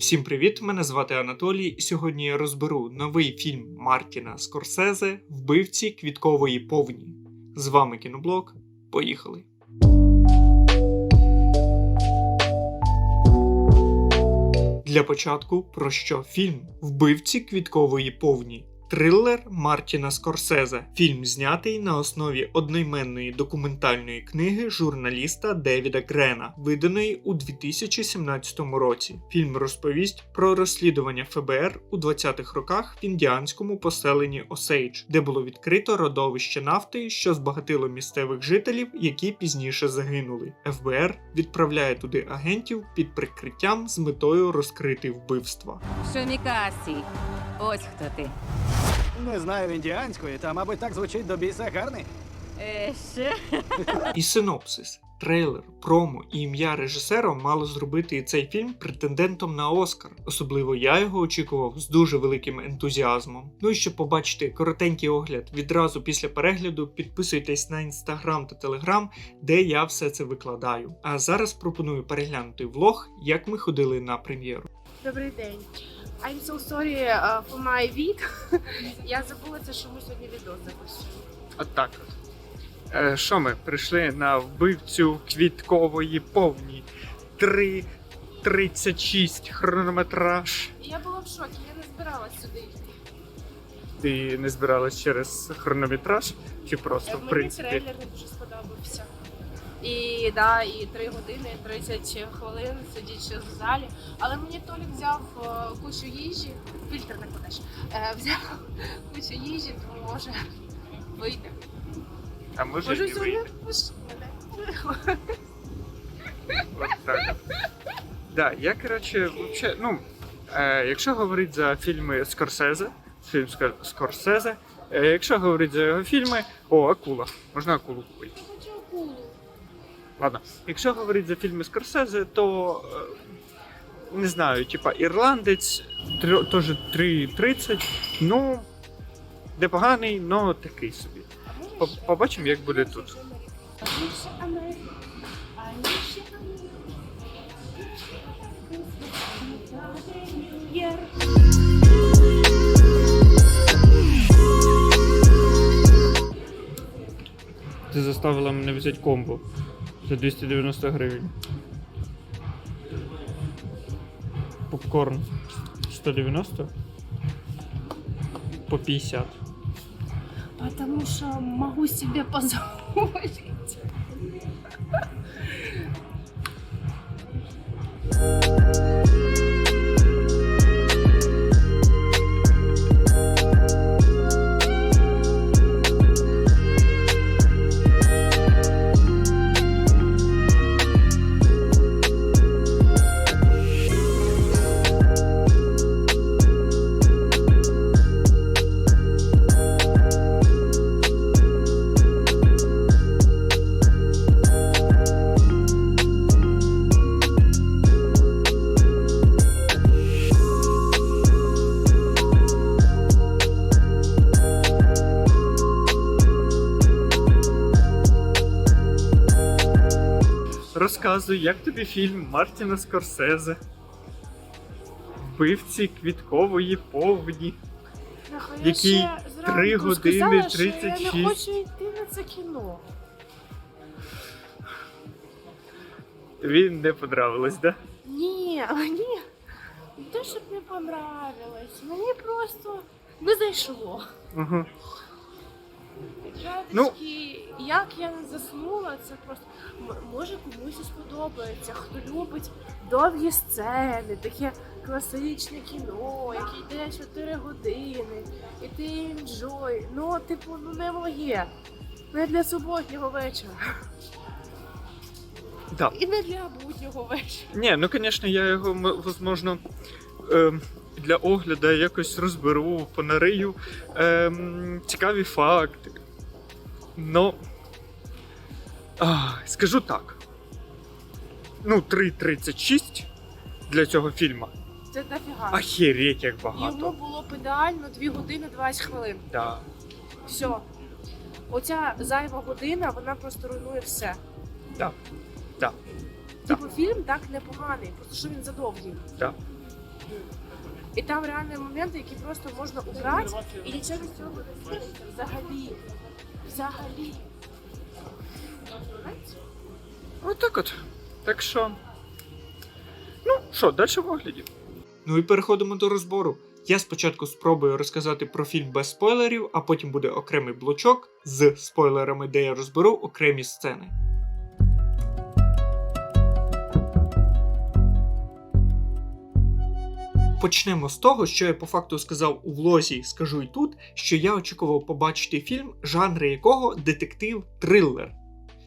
Всім привіт! Мене звати Анатолій, і сьогодні я розберу новий фільм Мартіна Скорсезе Вбивці квіткової повні. З вами кіноблог. Поїхали! Для початку про що фільм Вбивці квіткової повні. Трилер Мартіна Скорсезе. Фільм знятий на основі одноіменної документальної книги журналіста Девіда Грена, виданої у 2017 році. Фільм розповість про розслідування ФБР у 20-х роках в індіанському поселенні Осейдж, де було відкрито родовище нафти, що збагатило місцевих жителів, які пізніше загинули. ФБР відправляє туди агентів під прикриттям з метою розкрити вбивства. Шомікасі, ось хто ти. Не знаю індіанської, та, мабуть, так звучить до біса гарний. Е, ще? І синопсис, трейлер, промо і ім'я режисера мало зробити цей фільм претендентом на Оскар. Особливо я його очікував з дуже великим ентузіазмом. Ну і щоб побачити коротенький огляд відразу після перегляду, підписуйтесь на інстаграм та телеграм, де я все це викладаю. А зараз пропоную переглянути влог, як ми ходили на прем'єру. Добрий день. I'm so sorry uh, for my vid. Я забула це, що ми сьогодні відео записуємо. От так от. Е, що ми прийшли на вбивцю квіткової повні 3.36 хронометраж. І я була в шокі, я не збиралась сюди йти. Ти не збиралась через хронометраж чи просто Е, в Мені принципі? трейлер не дуже сподобався. І да, і 3 години, 30 хвилин сидячи в залі. Але мені Толік взяв е, кучу їжі, фільтр не кладеш, е, взяв кучу їжі, тому може вийде. А може Може і вийде. От так. Да, я коротше, вообще, ну, е, якщо говорити за фільми Скорсезе, фільм Скор- Скорсезе, е, якщо говорити за його фільми, о, акула. Можна акулу купити. Ладно, якщо говорити за фільми Скорсезе, то е, не знаю, типа ірландець, теж 3.30, ну непоганий, но такий собі. Побачимо, як буде тут. Ти заставила мене взяти комбо за 290 гривень. Попкорн 190 по 50. Потому что могу себе позволить. Розказуй, як тобі фільм Мартіна Скорсезе. Вбивці квіткової повні. Який три години сказала, 36. Я не хочу йти на це кіно. Він не понравилось, да? Ні, мені не те, щоб не понравилось. Мені просто не зайшло. Угу. Ну. як я не заснула, це просто може комусь і сподобається, хто любить довгі сцени, таке класичне кіно, яке йде 4 години, і ти інжой. Ну, типу, ну не моє. Не для суботнього вечора. Да. І не для буднього вечора. Ні, ну звісно, я його м- возможно. ем, Для огляду якось розберу, понарию ем, цікаві факти. Ну. Скажу так. Ну, 3.36 для цього фільму. Це дофіга. Ахереть, як багато. Йому було б ідеально 2 години 20 хвилин. Да. Все. Оця зайва година, вона просто руйнує все. Да. Да. Типу, фільм так непоганий, просто що він задовгий. Да. І там реальні моменти, які просто можна убрати, і нічого з цього не взагалі. Взагалі. Отак От так от. Так що. Ну, що, далі в огляді. Ну і переходимо до розбору. Я спочатку спробую розказати про фільм без спойлерів, а потім буде окремий блочок з спойлерами, де я розберу окремі сцени. Почнемо з того, що я по факту сказав у влозі, скажу і тут, що я очікував побачити фільм, жанри якого детектив трилер.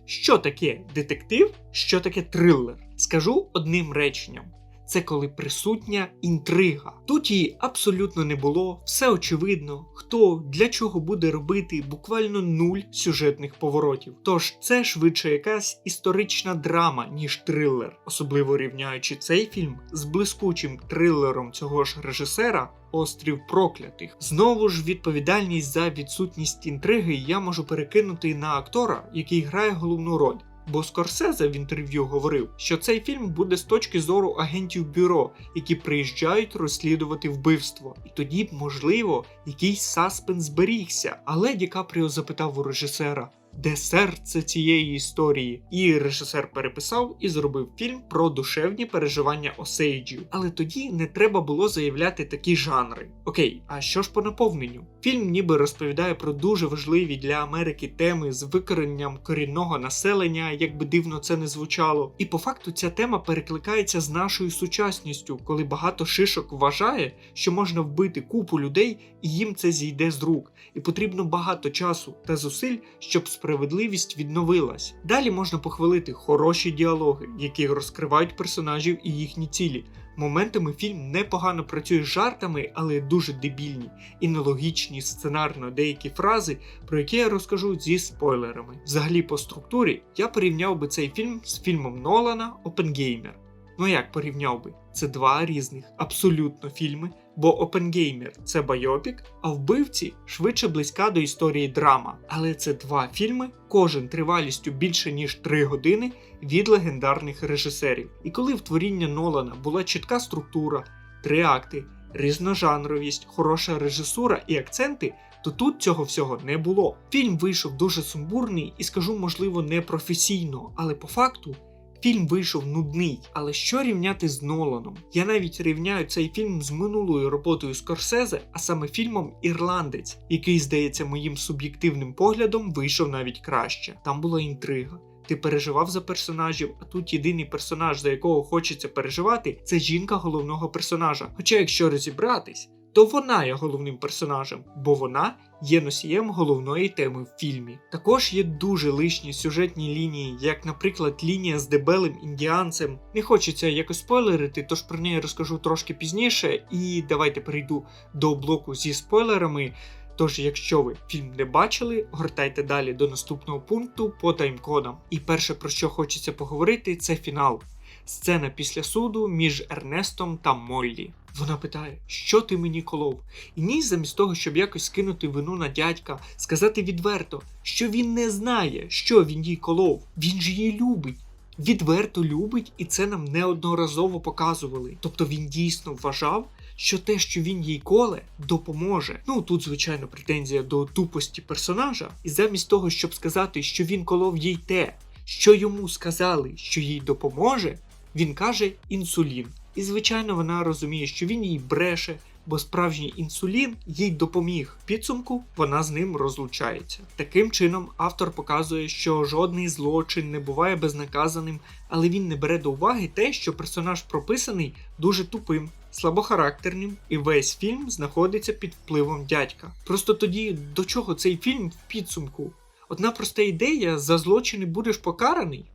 Що таке детектив? Що таке трилер? Скажу одним реченням. Це коли присутня інтрига. Тут її абсолютно не було, все очевидно, хто для чого буде робити буквально нуль сюжетних поворотів. Тож це швидше якась історична драма, ніж трилер, особливо рівняючи цей фільм з блискучим трилером цього ж режисера. Острів проклятих. Знову ж відповідальність за відсутність інтриги я можу перекинути на актора, який грає головну роль. Бо Скорсезе в інтерв'ю говорив, що цей фільм буде з точки зору агентів бюро, які приїжджають розслідувати вбивство. І тоді б, можливо, якийсь саспенс зберігся. Але Ді Капріо запитав у режисера. Де серце цієї історії? І режисер переписав і зробив фільм про душевні переживання Осейджів. Але тоді не треба було заявляти такі жанри. Окей, а що ж по наповненню? Фільм ніби розповідає про дуже важливі для Америки теми з викоренням корінного населення, як би дивно це не звучало. І по факту ця тема перекликається з нашою сучасністю, коли багато шишок вважає, що можна вбити купу людей і їм це зійде з рук, і потрібно багато часу та зусиль, щоб справедливість відновилась. Далі можна похвалити хороші діалоги, які розкривають персонажів і їхні цілі. Моментами фільм непогано працює з жартами, але дуже дебільні і нелогічні сценарно деякі фрази, про які я розкажу зі спойлерами. Взагалі, по структурі я порівняв би цей фільм з фільмом Нолана Опенгеймер. Ну як порівняв би? Це два різних абсолютно фільми, бо Опенгеймер це байопік, а вбивці швидше близька до історії драма. Але це два фільми, кожен тривалістю більше ніж 3 години від легендарних режисерів. І коли в творіння Нолана була чітка структура, три акти, різножанровість, хороша режисура і акценти, то тут цього всього не було. Фільм вийшов дуже сумбурний і скажу, можливо, не професійно, але по факту. Фільм вийшов нудний, але що рівняти з Ноланом? Я навіть рівняю цей фільм з минулою роботою Скорсезе, а саме фільмом Ірландець, який, здається, моїм суб'єктивним поглядом вийшов навіть краще. Там була інтрига. Ти переживав за персонажів, а тут єдиний персонаж, за якого хочеться переживати, це жінка головного персонажа. Хоча, якщо розібратись, то вона є головним персонажем, бо вона є носієм головної теми в фільмі. Також є дуже лишні сюжетні лінії, як, наприклад, лінія з дебелим індіанцем. Не хочеться якось спойлерити, тож про неї розкажу трошки пізніше. І давайте перейду до блоку зі спойлерами. Тож, якщо ви фільм не бачили, гортайте далі до наступного пункту по таймкодам. І перше про що хочеться поговорити, це фінал. Сцена після суду між Ернестом та Моллі. Вона питає, що ти мені колов? І ні, замість того, щоб якось скинути вину на дядька, сказати відверто, що він не знає, що він їй колов. Він ж її любить. Відверто любить, і це нам неодноразово показували. Тобто він дійсно вважав, що те, що він їй коле, допоможе. Ну тут, звичайно, претензія до тупості персонажа, і замість того, щоб сказати, що він колов їй те, що йому сказали, що їй допоможе, він каже інсулін. І звичайно, вона розуміє, що він їй бреше, бо справжній інсулін їй допоміг. Підсумку вона з ним розлучається. Таким чином, автор показує, що жодний злочин не буває безнаказаним, але він не бере до уваги те, що персонаж прописаний дуже тупим. Слабохарактерним, і весь фільм знаходиться під впливом дядька. Просто тоді до чого цей фільм в підсумку? Одна проста ідея: за злочини будеш покараний.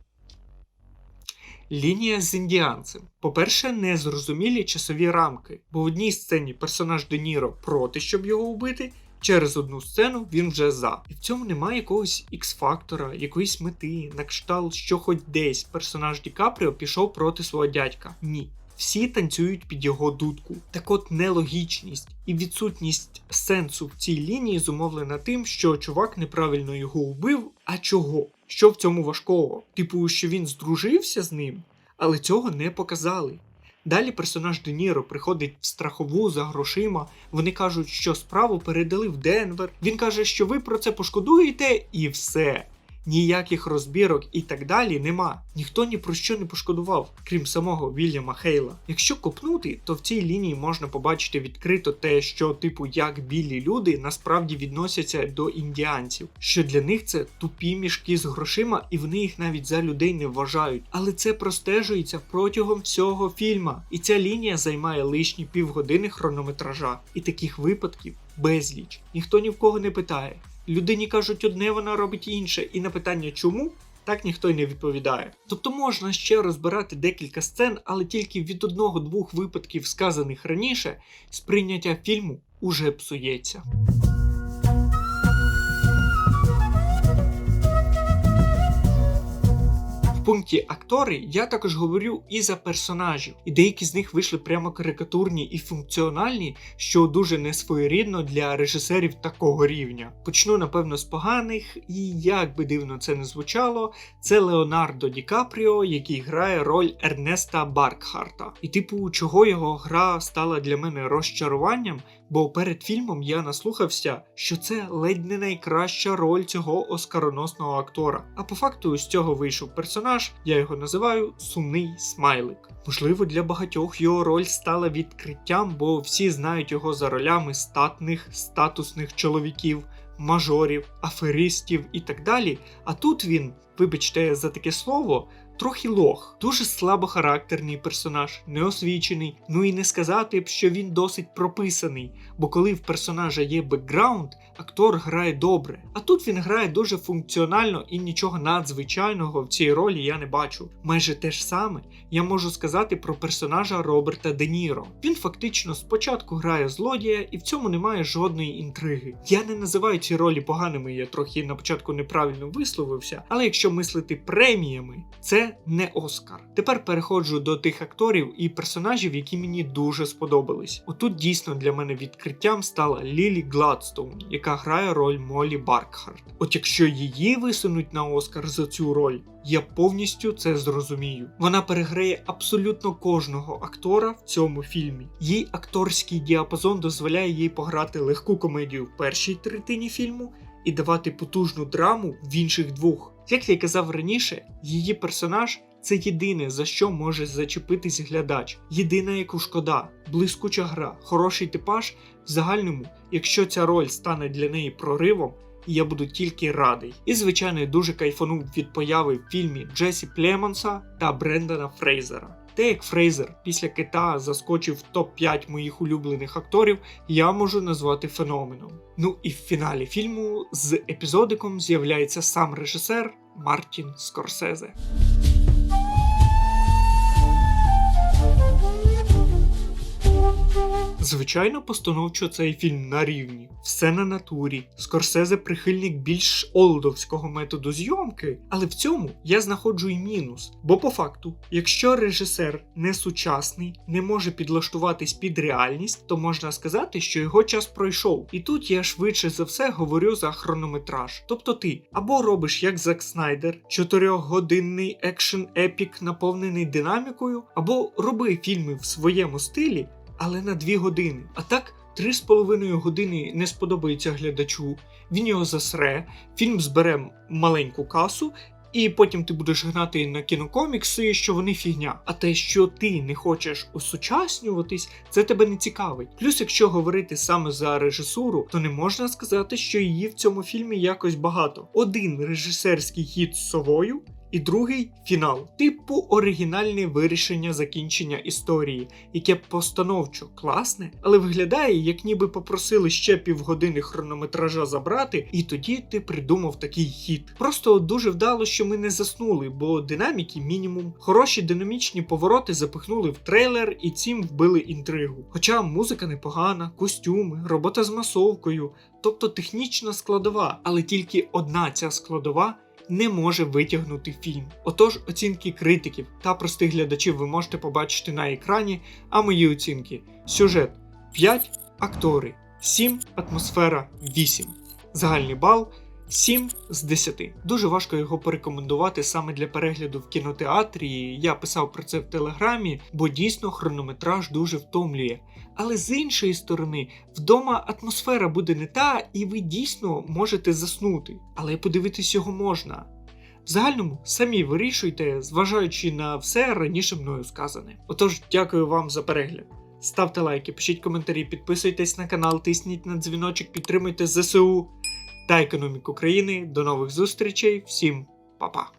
Лінія з індіанцем. По-перше, незрозумілі часові рамки, бо в одній сцені персонаж Де Ніро проти, щоб його вбити, через одну сцену він вже за. І в цьому немає якогось ікс-фактора, якоїсь мети, на кшталт, що хоч десь персонаж Ді Капріо пішов проти свого дядька. Ні. Всі танцюють під його дудку. Так от нелогічність і відсутність сенсу в цій лінії зумовлена тим, що чувак неправильно його вбив. А чого? Що в цьому важкого? Типу, що він здружився з ним, але цього не показали. Далі персонаж Де Ніро приходить в страхову за грошима. Вони кажуть, що справу передали в Денвер. Він каже, що ви про це пошкодуєте, і все. Ніяких розбірок і так далі нема. Ніхто ні про що не пошкодував, крім самого Вільяма Хейла. Якщо копнути, то в цій лінії можна побачити відкрито те, що, типу, як білі люди насправді відносяться до індіанців, що для них це тупі мішки з грошима, і вони їх навіть за людей не вважають. Але це простежується протягом всього фільма. І ця лінія займає лишні півгодини хронометража. І таких випадків безліч. Ніхто ні в кого не питає. Людині кажуть одне, вона робить інше, і на питання чому так ніхто й не відповідає. Тобто можна ще розбирати декілька сцен, але тільки від одного-двох випадків, сказаних раніше, сприйняття фільму уже псується. Пункті актори я також говорю і за персонажів, і деякі з них вийшли прямо карикатурні і функціональні, що дуже несвоєрідно для режисерів такого рівня. Почну напевно з поганих, і як би дивно це не звучало, це Леонардо Ді Капріо, який грає роль Ернеста Баркхарта. І типу, чого його гра стала для мене розчаруванням, бо перед фільмом я наслухався, що це ледь не найкраща роль цього оскароносного актора. А по факту з цього вийшов персонаж, я його називаю сумний смайлик. Можливо, для багатьох його роль стала відкриттям, бо всі знають його за ролями статних, статусних чоловіків, мажорів, аферистів і так далі. А тут він, вибачте за таке слово, трохи лох, дуже слабохарактерний персонаж, неосвічений. Ну і не сказати б, що він досить прописаний, бо коли в персонажа є бекграунд, актор грає добре. А тут він грає дуже функціонально і нічого надзвичайного в цій ролі я не бачу. Майже те ж саме я можу сказати про персонажа Роберта Де Ніро. Він фактично спочатку грає злодія, і в цьому немає жодної інтриги. Я не називаю ці ролі поганими, я трохи на початку неправильно висловився, але якщо мислити преміями, це не Оскар. Тепер переходжу до тих акторів і персонажів, які мені дуже сподобались. Отут дійсно для мене відкриттям стала Лілі Гладстоун, яка грає роль Молі Баркхарт. От якщо її висунуть на Оскар за цю роль, я повністю це зрозумію. Вона переграє абсолютно кожного актора в цьому фільмі. Її акторський діапазон дозволяє їй пограти легку комедію в першій третині фільму і давати потужну драму в інших двох. Як я казав раніше, її персонаж це єдине за що може зачепитись глядач. Єдина, яку шкода, блискуча гра, хороший типаж. В загальному, якщо ця роль стане для неї проривом, я буду тільки радий. І, звичайно, дуже кайфанув від появи в фільмі Джесі Племонса та Брендана Фрейзера. Те, як Фрейзер після кита заскочив в топ-5 моїх улюблених акторів, я можу назвати феноменом. Ну і в фіналі фільму з епізодиком з'являється сам режисер Мартін Скорсезе. Звичайно, постановчо цей фільм на рівні, все на натурі. Скорсезе прихильник більш олдовського методу зйомки, але в цьому я знаходжу і мінус. Бо по факту, якщо режисер не сучасний, не може підлаштуватись під реальність, то можна сказати, що його час пройшов. І тут я швидше за все говорю за хронометраж. Тобто ти або робиш як Зак Снайдер, чотирьохгодинний екшен епік, наповнений динамікою, або роби фільми в своєму стилі але на 2 години. А так, 3,5 години не сподобається глядачу, він його засре, фільм збере маленьку касу. І потім ти будеш гнати на кінокомікси, що вони фігня. А те, що ти не хочеш осучаснюватись, це тебе не цікавить. Плюс, якщо говорити саме за режисуру, то не можна сказати, що її в цьому фільмі якось багато. Один режисерський хід з совою. І другий фінал, типу оригінальне вирішення закінчення історії, яке постановчо класне, але виглядає, як ніби попросили ще півгодини хронометража забрати, і тоді ти придумав такий хід. Просто дуже вдало, що ми не заснули, бо динаміки мінімум. Хороші динамічні повороти запихнули в трейлер і цим вбили інтригу. Хоча музика непогана, костюми, робота з масовкою, тобто технічна складова, але тільки одна ця складова не може витягнути фільм. Отож, оцінки критиків та простих глядачів ви можете побачити на екрані, а мої оцінки: сюжет 5, актори 7, атмосфера 8. Загальний бал 7 з 10. Дуже важко його порекомендувати саме для перегляду в кінотеатрі. Я писав про це в телеграмі, бо дійсно хронометраж дуже втомлює. Але з іншої сторони, вдома атмосфера буде не та, і ви дійсно можете заснути. Але подивитись його можна. В загальному самі вирішуйте, зважаючи на все раніше мною сказане. Отож, дякую вам за перегляд. Ставте лайки, пишіть коментарі, підписуйтесь на канал, тисніть на дзвіночок, підтримуйте ЗСУ та економіку країни. До нових зустрічей, всім па-па!